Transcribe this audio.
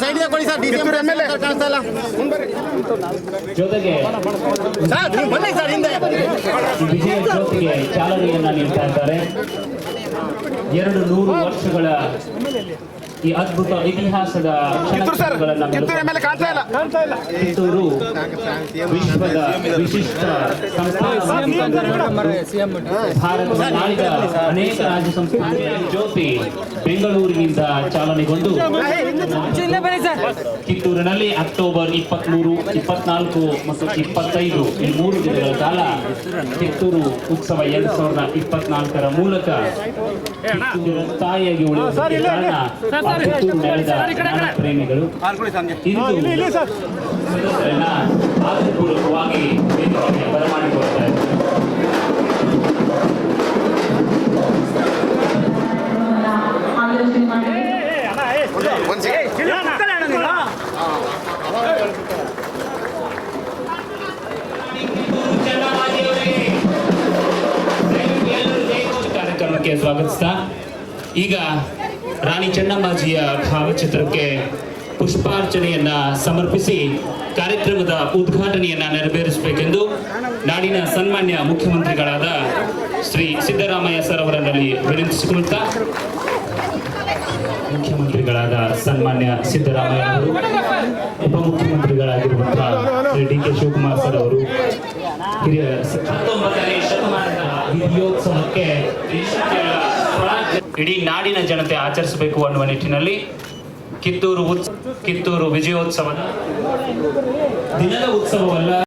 ಸೈಡ್ಗೆ ಕೊಡಿ sir D C ಕಾಣಿಸ್ತಾ ಇಲ್ಲ. ಜೊತೆಗೆ ಸರ್ ನೀವು ಬನ್ನಿ ಸರ್ ಹಿಂದೆ. ವಿಜಯ ಜ್ಯೋತಿಗೆ ಚಾಲನೆಯನ್ನ ನೀಡ್ತಾ ಇದ್ದಾರೆ. ಎರಡು ನೂರು ವರ್ಷಗಳ ಈ ಅದ್ಭುತ ಇತಿಹಾಸದ ಕಿತ್ತೂರು ವಿಶ್ವದ ವಿಶಿಷ್ಟ ಭಾರತದ ನಾಡಿದ ಅನೇಕ ರಾಜ್ಯ ಸಂಸ್ಥೆಗಳ ಜ್ಯೋತಿ ಬೆಂಗಳೂರಿನಿಂದ ಚಾಲನೆಗೊಂಡು ಕಿತ್ತೂರಿನಲ್ಲಿ ಅಕ್ಟೋಬರ್ ಇಪ್ಪತ್ಮೂರು ಇಪ್ಪತ್ನಾಲ್ಕು ಮತ್ತು ಇಪ್ಪತ್ತೈದು ಈ ಮೂರು ದಿನಗಳ ಕಾಲ ಕಿತ್ತೂರು ಉತ್ಸವ ಎರಡ್ ಸಾವಿರದ ಇಪ್ಪತ್ನಾಲ್ಕರ ಮೂಲಕ ತಾಯಿಯಾಗಿ ಉಳಿಯುವುದಕ್ಕೆ ಕಾರಣ ಆ ಕಿತ್ತೂರು ನೆಲದ ಜ್ಞಾನ ಪ್ರೇಮಿಗಳು ಇಂದು ಸದಸ್ಯರನ್ನ ಆದರಪೂರ್ವಕವಾಗಿ ವೇದಿಕೆಗೆ ಬರಮಾಡಿಕೊಳ್ತಾರೆ ಆಲೋಚನೆ ಕಾರ್ಯಕ್ರಮಕ್ಕೆ ಸ್ವಾಗತಿಸ್ತಾ. ಈಗ ರಾಣಿ ಚೆನ್ನಮ್ಮಾಜಿಯ ಭಾವಚಿತ್ರಕ್ಕೆ ಪುಷ್ಪಾರ್ಚನೆಯನ್ನ ಸಮರ್ಪಿಸಿ ಕಾರ್ಯಕ್ರಮದ ಉದ್ಘಾಟನೆಯನ್ನ ನೆರವೇರಿಸಬೇಕೆಂದು ನಾಡಿನ ಸನ್ಮಾನ್ಯ ಮುಖ್ಯಮಂತ್ರಿಗಳಾದ ಶ್ರೀ ಸಿದ್ದರಾಮಯ್ಯ ಸರ್ ಅವರಲ್ಲಿ ವಿನಂತಿಸಿಕೊಳ್ತಾ ಮುಖ್ಯಮಂತ್ರಿಗಳಾದ ಸನ್ಮಾನ್ಯ ಸಿದ್ದರಾಮಯ್ಯ ಅವರು ಉಪಮುಖ್ಯಮಂತ್ರಿಗಳಾಗಿರುವಂತಹ ಡಿ ಕೆ ಶಿವಕುಮಾರ್ ಸರ್ ಅವರು, ಹಿರಿಯ ಶತಮಾನದ ವಿಜಯೋತ್ಸವಕ್ಕೆ ಇಡೀ ನಾಡಿನ ಜನತೆ ಆಚರಿಸಬೇಕು ಅನ್ನುವ ನಿಟ್ಟಿನಲ್ಲಿ ಕಿತ್ತೂರು ಉತ್ಸವ ಕಿತ್ತೂರು ವಿಜಯೋತ್ಸವದ ದಿನದ ಉತ್ಸವವಲ್ಲ.